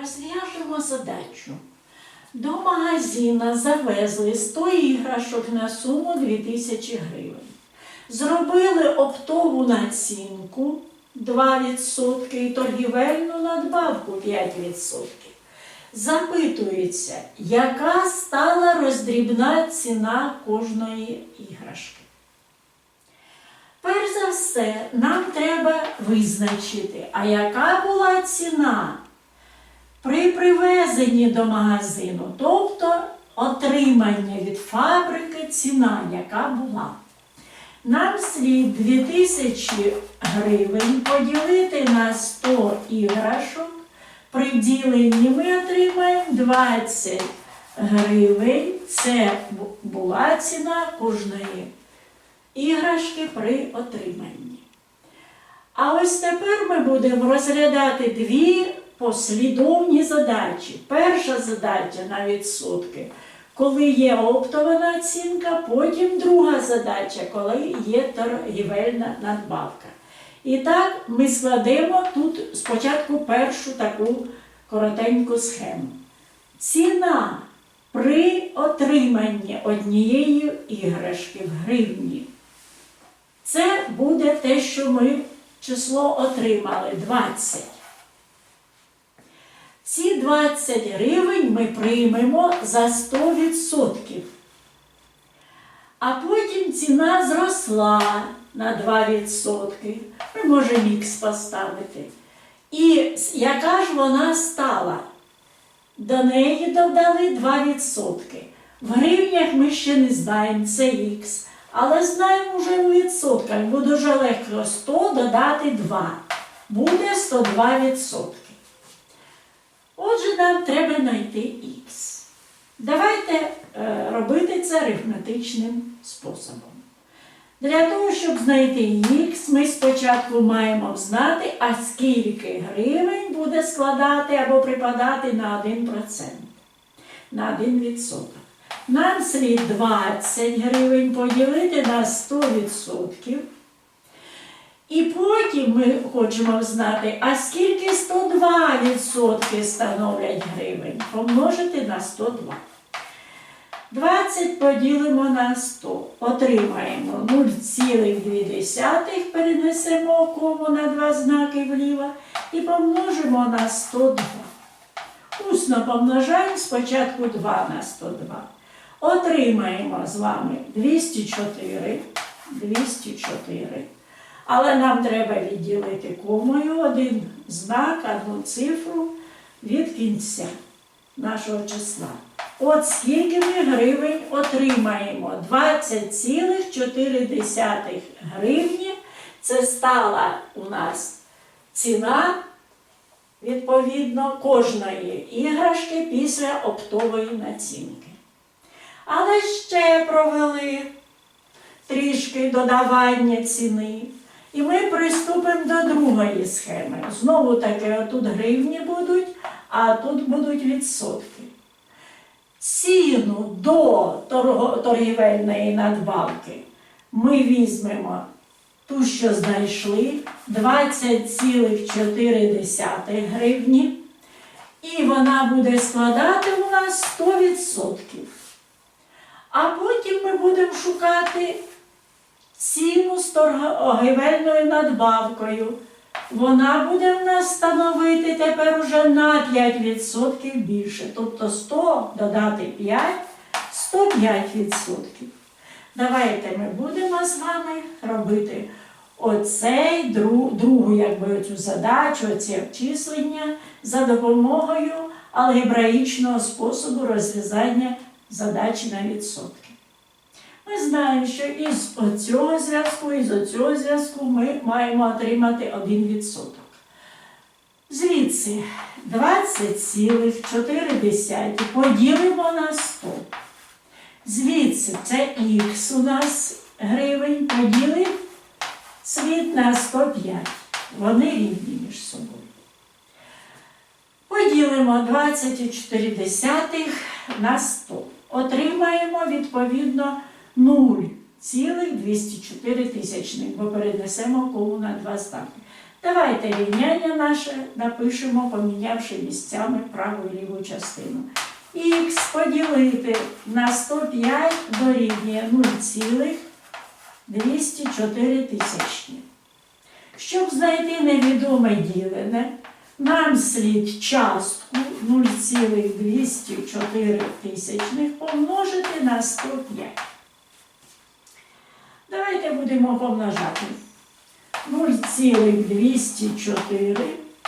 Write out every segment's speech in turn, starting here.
Розв'яжемо задачу. До магазина завезли 100 іграшок на суму 2000 гривень. Зробили оптову націнку 2% і торгівельну надбавку 5%. Запитується, яка стала роздрібна ціна кожної іграшки. Перш за все, нам треба визначити, а яка була ціна при привезенні до магазину, тобто отримання від фабрики ціна, яка була. Нам слід 2000 гривень поділити на 100 іграшок. При діленні ми отримаємо 20 гривень. Це була ціна кожної іграшки при отриманні. А ось тепер ми будемо розглядати дві послідовні задачі. Перша задача на відсотки, коли є оптова націнка, потім друга задача, коли є торгівельна надбавка. І так ми складемо тут спочатку першу таку коротеньку схему. Ціна при отриманні однієї іграшки в гривні. Це буде те, що ми число отримали 20. Ці 20 гривень ми приймемо за 100%. А потім ціна зросла на 2%. Ми можемо ікс поставити. І яка ж вона стала? До неї додали 2%. В гривнях ми ще не знаємо, це х. Але знаємо вже у відсотках, бо дуже легко 100 додати 2. Буде 102%. Отже, нам треба знайти х. Давайте е, робити це арифметичним способом. Для того, щоб знайти х, ми спочатку маємо знати, а скільки гривень буде складати або припадати на 1%, на 1%. Нам слід 20 гривень поділити на 100%. І потім ми хочемо знати, а скільки 102% становлять гривень, помножити на 102. 20 поділимо на 100. Отримаємо 0,2, перенесемо кому на два знаки вліво і помножимо на 102. Усно помножаємо спочатку 2 на 102. Отримаємо з вами 204. 204. Але нам треба відділити комою один знак, одну цифру від кінця нашого числа. От скільки ми гривень отримаємо? 20,4 гривні. Це стала у нас ціна відповідно кожної іграшки після оптової націнки. Але ще провели трішки додавання ціни. І ми приступимо до другої схеми. Знову таки, тут гривні будуть, а тут будуть відсотки. Ціну до торгівельної надбавки ми візьмемо ту, що знайшли 20,4 гривні, і вона буде складати у нас 100%. А потім ми будемо шукати ціну з торгівельною надбавкою. Вона буде в нас становити тепер уже на 5% більше. Тобто 100 додати 5 105%. Давайте ми будемо з вами робити оцей дру- другу якби, цю задачу, оці обчислення за допомогою алгебраїчного способу розв'язання задачі на відсотки. Ми знаємо, що із цього зв'язку, із цього зв'язку ми маємо отримати 1%. Звідси 20,4 поділимо на 100. Звідси це х у нас гривень поділив світ на 105. Вони рівні між собою. Поділимо 20,4 на 100. Отримаємо відповідно 0,204 тисячних, бо перенесемо колу на два знаки. Давайте рівняння наше напишемо, помінявши місцями праву і ліву частину. Х поділити на 105 дорівнює 0,204 тисячні. Щоб знайти невідоме ділене, нам слід частку 0,204 тисячних помножити на 105. Давайте будемо помножати. 0,204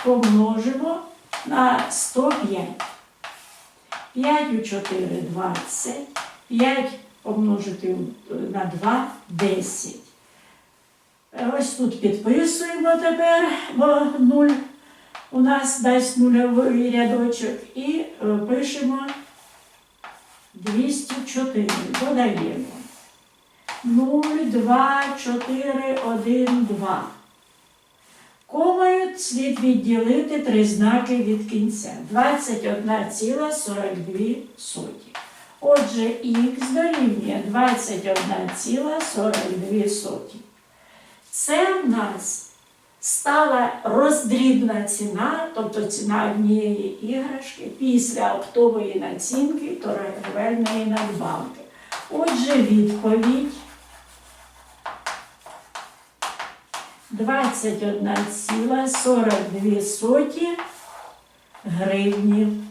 помножимо на 105. 5 у 4 – 20. 5 помножити на 2 – 10. Ось тут підписуємо тепер, бо 0 у нас дасть нульовий рядочок. І е, пишемо 204. Додаємо. 0, 2, 4, 1, 2. Комою слід відділити три знаки від кінця. 21,42. Отже, х дорівнює 21,42. Це в нас стала роздрібна ціна, тобто ціна однієї іграшки після оптової націнки торговельної надбавки. Отже, відповідь 21,42 гривні.